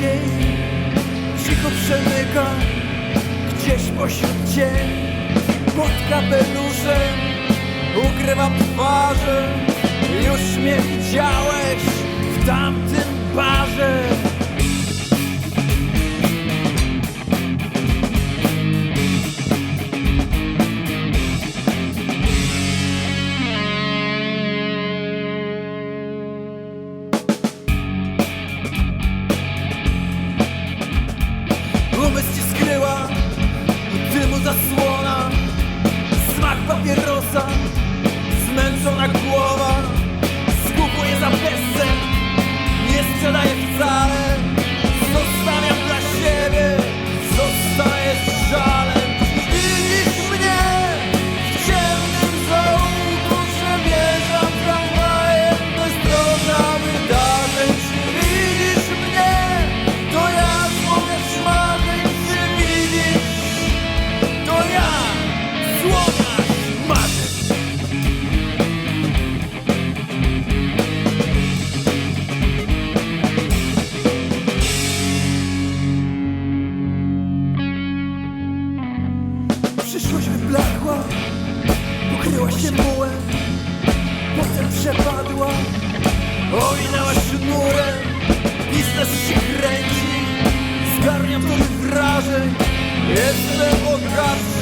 dzień Cicho przemyka gdzieś pośród cień. Pod kapeluszem ukrywam twarze Już mnie widziałeś w tamtym barze papierosa Zmęczona głowa Skupuje za bezcen Nie sprzedaję wcale Przyszłość wyblakła, pokryła się mułem, potem przepadła, owinęła sznurem, biznes się kręci, zgarniam to wrażeń, jestem bogaty.